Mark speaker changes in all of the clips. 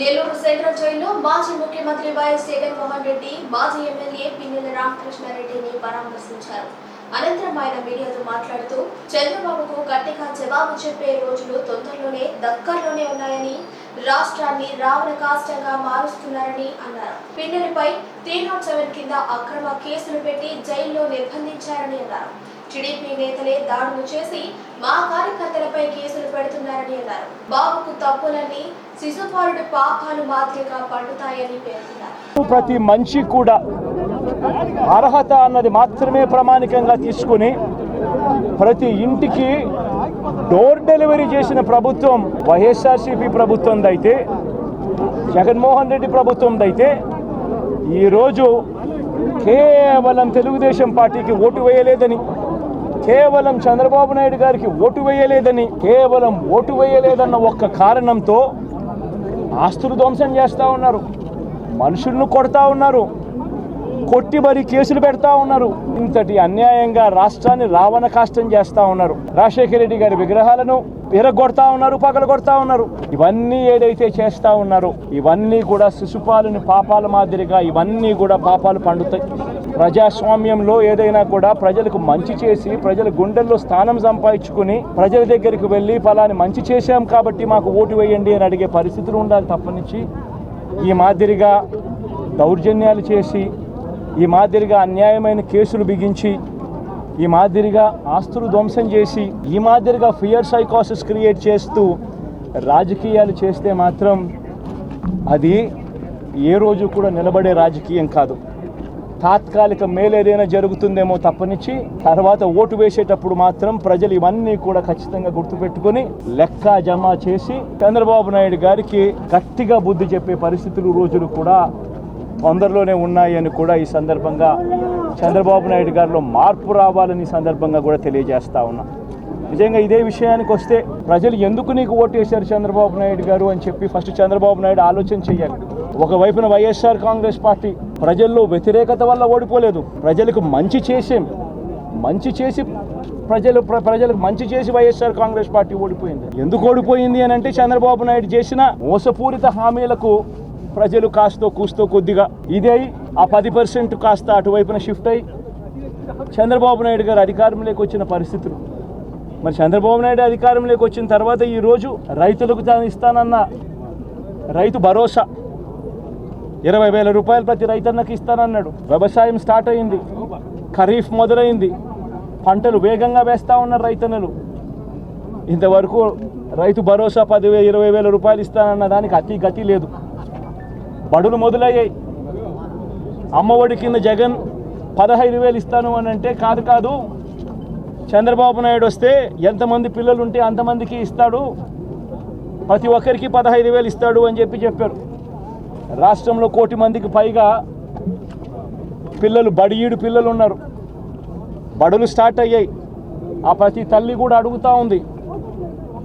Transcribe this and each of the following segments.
Speaker 1: Nellore central జైల్లో మాజీ ముఖ్యమంత్రి వైఎస్ జగన్మోహన్ రెడ్డి మాజీ ఎమ్మెల్యే పిన్నెల రామకృష్ణారెడ్డిని పరామర్శించారు. అనంతరం ఆయన మీడియాతో మాట్లాడుతూ చంద్రబాబుకు గట్టిగా జవాబు చెప్పే రోజులు తొందరలోనే దగ్గరలోనే ఉన్నాయని రాష్ట్రాన్ని రావణ కాష్టంగా మారుస్తున్నారని అన్నారు. పిన్నెలపై త్రీ నాట్ సెవెన్ కింద అక్రమ కేసులు పెట్టి జైల్లో నిర్బంధించారని అన్నారు. టీడీపీ నేతలే దాడులు చేసి మా కార్యకర్తలపై కేసులు పెడుతున్నారని అన్నారు. బాబుకు తప్పులన్నీ పాపాలు మాదిరిగా పండుతాయని పేర్కొన్నారు.
Speaker 2: ప్రతి మనిషి కూడా అర్హత అన్నది మాత్రమే ప్రామాణికంగా తీసుకుని ప్రతి ఇంటికి డోర్ డెలివరీ చేసిన ప్రభుత్వం వైఎస్ఆర్సీపీ ప్రభుత్వందైతే జగన్మోహన్ రెడ్డి ప్రభుత్వందైతే ఈరోజు కేవలం తెలుగుదేశం పార్టీకి ఓటు వేయలేదని కేవలం చంద్రబాబు నాయుడు గారికి ఓటు వేయలేదని కేవలం ఓటు వేయలేదన్న ఒక్క కారణంతో ఆస్తులు ధ్వంసం చేస్తూ ఉన్నారు. మనుషులను కొడతా ఉన్నారు. కొట్టి మరి కేసులు పెడతా ఉన్నారు. ఇంతటి అన్యాయంగా రాష్ట్రాన్ని రావణ కాష్టం చేస్తూ ఉన్నారు. రాజశేఖర రెడ్డి గారి విగ్రహాలను ఎరగొడతా ఉన్నారు పగలు కొడతా ఉన్నారు. ఇవన్నీ ఏదైతే చేస్తూ ఉన్నారో ఇవన్నీ కూడా శిశుపాలని పాపాల మాదిరిగా ఇవన్నీ కూడా పాపాలు పండుతాయి. ప్రజాస్వామ్యంలో ఏదైనా కూడా ప్రజలకు మంచి చేసి ప్రజల గుండెల్లో స్థానం సంపాదించుకుని ప్రజల దగ్గరికి వెళ్ళి ఫలాని మంచి చేశాం కాబట్టి మాకు ఓటు వేయండి అని అడిగే పరిస్థితులు ఉండాలి తప్పనించి ఈ మాదిరిగా దౌర్జన్యాలు చేసి ఈ మాదిరిగా అన్యాయమైన కేసులు బిగించి ఈ మాదిరిగా ఆస్తులు ధ్వంసం చేసి ఈ మాదిరిగా ఫియర్ సైకాసిస్ క్రియేట్ చేస్తూ రాజకీయాలు చేస్తే మాత్రం అది ఏ రోజు కూడా నిలబడే రాజకీయం కాదు. తాత్కాలిక మేలేదైనా జరుగుతుందేమో తప్పనిచ్చి తర్వాత ఓటు వేసేటప్పుడు మాత్రం ప్రజలు ఇవన్నీ కూడా ఖచ్చితంగా గుర్తుపెట్టుకొని లెక్క జమ చేసి చంద్రబాబు నాయుడు గారికి గట్టిగా బుద్ధి చెప్పే పరిస్థితులు రోజులు కూడా తొందరలోనే ఉన్నాయి అని కూడా ఈ సందర్భంగా చంద్రబాబు నాయుడు గారిలో మార్పు రావాలని సందర్భంగా కూడా తెలియజేస్తా ఉన్నా. నిజంగా ఇదే విషయానికి వస్తే ప్రజలు ఎందుకు నీకు ఓటేశారు చంద్రబాబు నాయుడు గారు అని చెప్పి ఫస్ట్ చంద్రబాబు నాయుడు ఆలోచన చేయాలి. ఒకవైపున వైఎస్ఆర్ కాంగ్రెస్ పార్టీ ప్రజల్లో వ్యతిరేకత వల్ల ఓడిపోలేదు. ప్రజలకు మంచి చేసేం మంచి చేసి ప్రజలు ప్ర- ప్రజలకు మంచి చేసి వైఎస్ఆర్ కాంగ్రెస్ పార్టీ ఓడిపోయింది. ఎందుకు ఓడిపోయింది అని అంటే చంద్రబాబు నాయుడు చేసిన మోసపూరిత హామీలకు ప్రజలు కాస్తో కూస్తో కొద్దిగా ఇదే ఆ పది పర్సెంట్ కాస్త అటువైపున షిఫ్ట్ అయ్యి చంద్రబాబు నాయుడు గారు అధికారంలోకి వచ్చిన పరిస్థితులు. మరి చంద్రబాబు నాయుడు అధికారంలోకి వచ్చిన తర్వాత ఈరోజు రైతులకు తాను ఇస్తానన్న రైతు భరోసా ఇరవై వేల రూపాయలు ప్రతి రైతన్నకి ఇస్తానన్నాడు. వ్యవసాయం స్టార్ట్ అయింది. ఖరీఫ్ మొదలైంది. పంటలు వేగంగా వేస్తూ ఉన్నారు రైతన్నలు. ఇంతవరకు రైతు భరోసా పదివే ఇరవై వేల రూపాయలు ఇస్తానన్న దానికి అతి గతి లేదు. బడులు మొదలయ్యాయి. అమ్మఒడి కింద జగన్ పదహైదు వేలు ఇస్తాను అని అంటే కాదు కాదు. చంద్రబాబు నాయుడు వస్తే ఎంతమంది పిల్లలు ఉంటే అంతమందికి ఇస్తాడు. ప్రతి ఒక్కరికి పదహైదు వేలు ఇస్తాడు అని చెప్పి చెప్పారు. రాష్ట్రంలో కోటి మందికి పైగా పిల్లలు బడియీడు పిల్లలు ఉన్నారు. బడులు స్టార్ట్ అయ్యాయి. ఆ ప్రతి తల్లి కూడా అడుగుతూ ఉంది.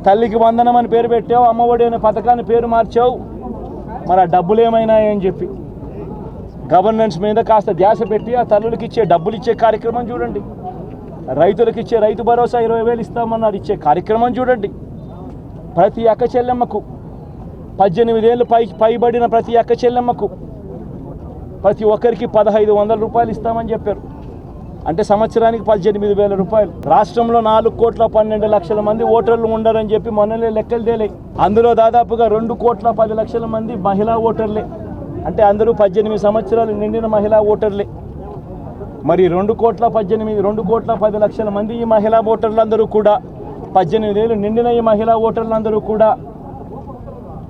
Speaker 2: తల్లికి వందనం అని పేరు పెట్టావు అమ్మఒడి అనే పథకాన్ని పేరు మార్చావు. మరి ఆ డబ్బులు ఏమైనాయని చెప్పి. గవర్నెన్స్ మీద కాస్త ధ్యాస పెట్టి ఆ తల్లులకి ఇచ్చే డబ్బులు ఇచ్చే కార్యక్రమం చూడండి. రైతులకు ఇచ్చే రైతు భరోసా ఇరవై వేలు ఇస్తామన్నారు ఇచ్చే కార్యక్రమం చూడండి. ప్రతి అక్క చెల్లెమ్మకు పద్దెనిమిదేళ్ళు పై పైబడిన ప్రతి అక్క చెల్లెమ్మకు ప్రతి ఒక్కరికి పదహైదు వందల రూపాయలు ఇస్తామని చెప్పారు. అంటే సంవత్సరానికి పద్దెనిమిది వేల రూపాయలు. రాష్ట్రంలో నాలుగు కోట్ల పన్నెండు లక్షల మంది ఓటర్లు ఉండరని చెప్పి మొన్నలే లెక్కలు తేలే అందులో దాదాపుగా రెండు కోట్ల పది లక్షల మంది మహిళా ఓటర్లే. అంటే అందరూ పద్దెనిమిది సంవత్సరాలు నిండిన మహిళా ఓటర్లే. మరి రెండు కోట్ల పద్దెనిమిది రెండు కోట్ల పది లక్షల మంది ఈ మహిళా ఓటర్లందరూ కూడా పద్దెనిమిది ఏళ్ళు నిండిన ఈ మహిళా ఓటర్లందరూ కూడా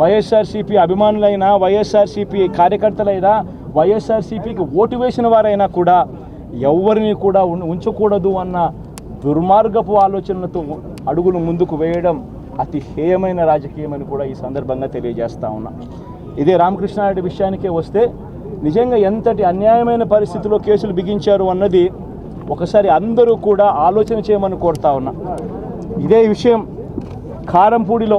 Speaker 2: వైఎస్ఆర్సీపీ అభిమానులైనా వైఎస్ఆర్సీపీ కార్యకర్తలైనా వైఎస్ఆర్సీపీకి ఓటు వేసిన వారైనా కూడా ఎవరిని కూడా ఉంచకూడదు అన్న దుర్మార్గపు ఆలోచనలతో అడుగులు ముందుకు వేయడం అతి హేయమైన రాజకీయం అని కూడా ఈ సందర్భంగా తెలియజేస్తా ఉన్నా. ఇదే రామకృష్ణారెడ్డి విషయానికే వస్తే నిజంగా ఎంతటి అన్యాయమైన పరిస్థితిలో కేసులు బిగించారు అన్నది ఒకసారి అందరూ కూడా ఆలోచన చేయమని కోరుతా ఉన్నా. ఇదే విషయం కారంపూడిలో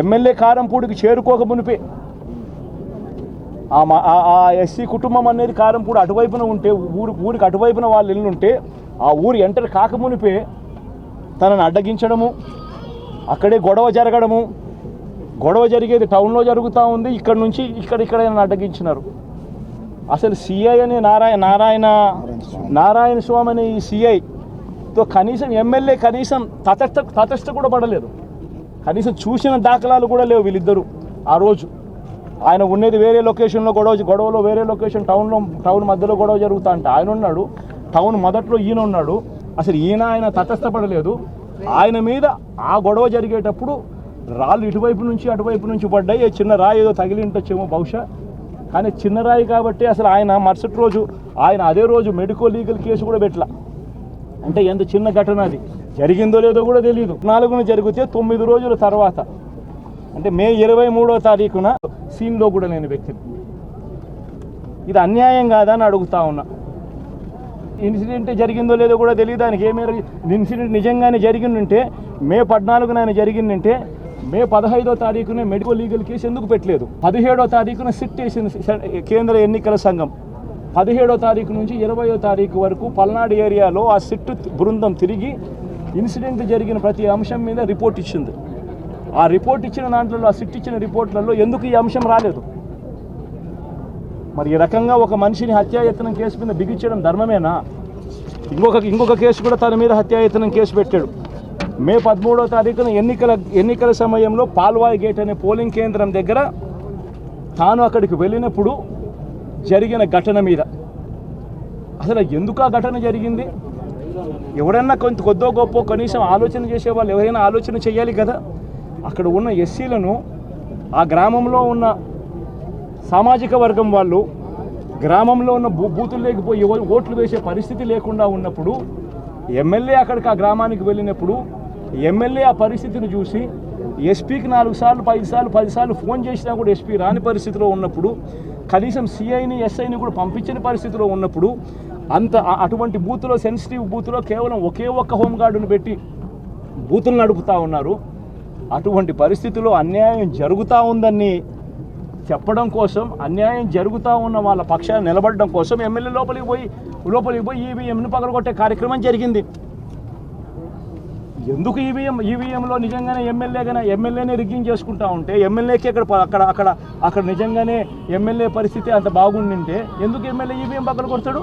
Speaker 2: ఎమ్మెల్యే కారంపూడికి చేరుకోక మునిపే. ఆ ఎస్సీ కుటుంబం అనేది కారంపూడి అటువైపున ఉంటే ఊరు ఊరికి అటువైపున వాళ్ళు ఇల్లుంటే ఆ ఊరు ఎంటర్ కాకమునిపే తనని అడ్డగించడము అక్కడే గొడవ జరగడము. గొడవ జరిగేది టౌన్లో జరుగుతూ ఉంది. ఇక్కడ నుంచి ఇక్కడ ఇక్కడ అడ్డగించినారు. అసలు సిఐ అనే నారాయణ నారాయణ నారాయణ స్వామి అనే ఈ సిఐతో కనీసం ఎమ్మెల్యే కనీసం తటస్థ తటస్థ కూడా పడలేదు. కనీసం చూసిన దాఖలాలు కూడా లేవు వీళ్ళిద్దరూ ఆ రోజు. ఆయన ఉన్నది వేరే లొకేషన్లో గొడవ గొడవలో వేరే లొకేషన్ టౌన్లో టౌన్ మధ్యలో గొడవ జరుగుతా అంటే ఆయన ఉన్నాడు. టౌన్ మొదట్లో ఈయన ఉన్నాడు. అసలు ఈయన ఆయన తటస్థపడలేదు. ఆయన మీద ఆ గొడవ జరిగేటప్పుడు రాళ్ళు ఇటువైపు నుంచి అటువైపు నుంచి పడ్డాయి. చిన్న రాయి ఏదో తగిలింటొచ్చేమో బహుశా. కానీ చిన్న రాయి కాబట్టి అసలు ఆయన మరుసటి రోజు ఆయన అదే రోజు మెడికో లీగల్ కేసు కూడా పెట్టలా. అంటే ఎంత చిన్న ఘటన అది. జరిగిందో లేదో కూడా తెలియదు నాలుగున జరిగితే తొమ్మిది రోజుల తర్వాత అంటే మే ఇరవై మూడో తారీఖున సీన్లో కూడా లేని వ్యక్తిని. ఇది అన్యాయం కాదని అడుగుతా ఉన్నా. ఇన్సిడెంట్ జరిగిందో లేదో కూడా తెలియదు దానికి ఏమేర ఇన్సిడెంట్ నిజంగానే జరిగిందంటే మే పద్నాలుగున ఆయన జరిగిందంటే మే పదహైదో తారీఖున మెడికల్ లీగల్ కేసు ఎందుకు పెట్టలేదు? పదిహేడో తారీఖున సిట్ వేసింది కేంద్ర ఎన్నికల సంఘం. పదిహేడో తారీఖు నుంచి ఇరవయో తారీఖు వరకు పల్నాడు ఏరియాలో ఆ సిట్ బృందం తిరిగి ఇన్సిడెంట్ జరిగిన ప్రతి అంశం మీద రిపోర్ట్ ఇచ్చింది. ఆ రిపోర్ట్ ఇచ్చిన దాంట్లో ఆ సిట్ ఇచ్చిన రిపోర్ట్లలో ఎందుకు ఈ అంశం రాలేదు? మరి ఈ రకంగా ఒక మనిషిని హత్యాయత్నం కేసు మీద బిగించడం ధర్మమేనా? ఇంకొక ఇంకొక కేసు కూడా తన మీద హత్యాయత్నం కేసు పెట్టాడు. మే పదమూడో తారీఖున ఎన్నికల ఎన్నికల సమయంలో పాల్వాయి గేట్ అనే పోలింగ్ కేంద్రం దగ్గర తాను అక్కడికి వెళ్ళినప్పుడు జరిగిన ఘటన మీద. అసలు ఎందుకు ఆ ఘటన జరిగింది? ఎవరైనా కొంత కొద్దో గొప్ప కనీసం ఆలోచన చేసే వాళ్ళు ఎవరైనా ఆలోచన చేయాలి కదా? అక్కడ ఉన్న ఎస్సీలను ఆ గ్రామంలో ఉన్న సామాజిక వర్గం వాళ్ళు గ్రామంలో ఉన్న బూ బూతులు లేకపోయి ఓట్లు వేసే పరిస్థితి లేకుండా ఉన్నప్పుడు ఎమ్మెల్యే అక్కడికి ఆ గ్రామానికి వెళ్ళినప్పుడు ఎమ్మెల్యే ఆ పరిస్థితిని చూసి ఎస్పీకి నాలుగు సార్లు పది సార్లు పది సార్లు ఫోన్ చేసినా కూడా ఎస్పీ రాని పరిస్థితిలో ఉన్నప్పుడు కనీసం సిఐని ఎస్ఐని కూడా పంపించని పరిస్థితిలో ఉన్నప్పుడు అంత అటువంటి బూత్లో సెన్సిటివ్ బూత్లో కేవలం ఒకే ఒక్క హోంగార్డును పెట్టి బూతులు నడుపుతా ఉన్నారు. అటువంటి పరిస్థితుల్లో అన్యాయం జరుగుతూ ఉందని చెప్పడం కోసం అన్యాయం జరుగుతూ ఉన్న వాళ్ళ పక్షాన్ని నిలబడడం కోసం ఎమ్మెల్యే లోపలికి పోయి లోపలికి పోయి ఈవీఎంను పగలగొట్టే కార్యక్రమం జరిగింది. ఎందుకు ఈవీఎం ఈవీఎంలో నిజంగానే ఎమ్మెల్యేగానే ఎమ్మెల్యేనే రిగ్గింగ్ చేసుకుంటా ఉంటే ఎమ్మెల్యేకి అక్కడ అక్కడ అక్కడ అక్కడ నిజంగానే ఎమ్మెల్యే పరిస్థితి అంత బాగుండింటే ఎందుకు ఎమ్మెల్యే ఈవీఎం పక్కన కొడతాడు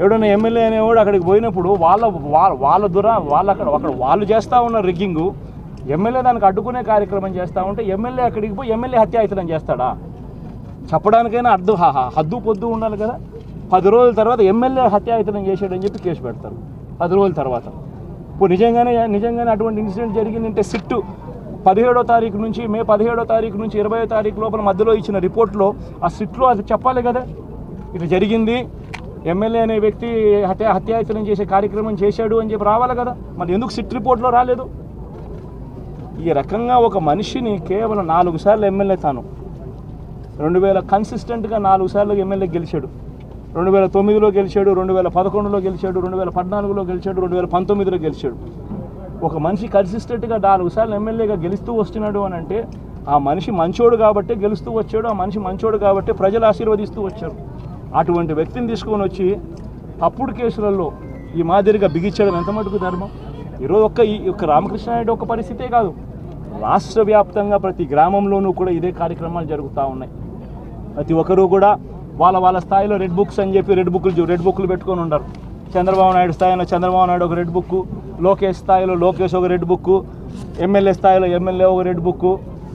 Speaker 2: ఎవడన్నా ఎమ్మెల్యే అనేవాడు అక్కడికి పోయినప్పుడు వాళ్ళ వాళ్ళ వాళ్ళ దుర వాళ్ళు అక్కడ అక్కడ వాళ్ళు చేస్తూ ఉన్న రిగ్గింగు ఎమ్మెల్యే దానికి అడ్డుకునే కార్యక్రమం చేస్తూ ఉంటే ఎమ్మెల్యే అక్కడికి పోయి ఎమ్మెల్యే హత్యాయతనం చేస్తాడా? చెప్పడానికైనా అడ్డు హద్దు పొద్దు ఉండాలి కదా. పది రోజుల తర్వాత ఎమ్మెల్యే హత్యాయతనం చేశాడని చెప్పి కేసు పెడతారు. పది రోజుల తర్వాత. ఇప్పుడు నిజంగానే నిజంగానే అటువంటి ఇన్సిడెంట్ జరిగిందంటే సిట్టు పదిహేడో తారీఖు నుంచి మే పదిహేడో తారీఖు నుంచి ఇరవై తారీఖు లోపల మధ్యలో ఇచ్చిన రిపోర్ట్లో ఆ సిట్లో అది చెప్పాలి కదా. ఇది జరిగింది ఎమ్మెల్యే అనే వ్యక్తి హత్య హత్యాయత్నం చేసే కార్యక్రమం చేశాడు అని చెప్పి రావాలి కదా. మరి ఎందుకు సిట్ రిపోర్ట్లో రాలేదు? ఈ రకంగా ఒక మనిషిని కేవలం నాలుగు సార్లు ఎమ్మెల్యే తాను. రెండు వేల కన్సిస్టెంట్గా నాలుగు సార్లు ఎమ్మెల్యే గెలిచాడు. రెండు వేల తొమ్మిదిలో గెలిచాడు రెండు వేల పదకొండులో గెలిచాడు రెండు వేల పద్నాలుగులో గెలిచాడు రెండు వేల పంతొమ్మిదిలో గెలిచాడు. ఒక మనిషి కన్సిస్టెంట్గా నాలుగు సార్లు ఎమ్మెల్యేగా గెలుస్తూ వస్తున్నాడు అని అంటే ఆ మనిషి మంచోడు కాబట్టి గెలుస్తూ వచ్చాడు ఆ మనిషి మంచోడు కాబట్టి ప్రజలు ఆశీర్వదిస్తూ వచ్చారు. అటువంటి వ్యక్తిని తీసుకొని వచ్చి తప్పుడు కేసులలో ఈ మాదిరిగా బిగించడం ఎంత మటుకు ధర్మం? ఈరోజు ఒక్క ఈ ఒక్క రామకృష్ణారెడ్డి ఒక పరిస్థితే కాదు. రాష్ట్ర వ్యాప్తంగా ప్రతి గ్రామంలోనూ కూడా ఇదే కార్యక్రమాలు జరుగుతూ ఉన్నాయి. ప్రతి ఒక్కరూ కూడా వాళ్ళ వాళ్ళ స్థాయిలో రెడ్ బుక్స్ అని చెప్పి రెడ్ బుక్లు రెడ్ బుక్లు పెట్టుకొని ఉంటారు చంద్రబాబు నాయుడు స్థాయిలో చంద్రబాబు నాయుడు ఒక రెడ్ బుక్ లోకేష్ స్థాయిలో లోకేష్ ఒక రెడ్ బుక్ ఎమ్మెల్యే స్థాయిలో ఎమ్మెల్యే ఒక రెడ్ బుక్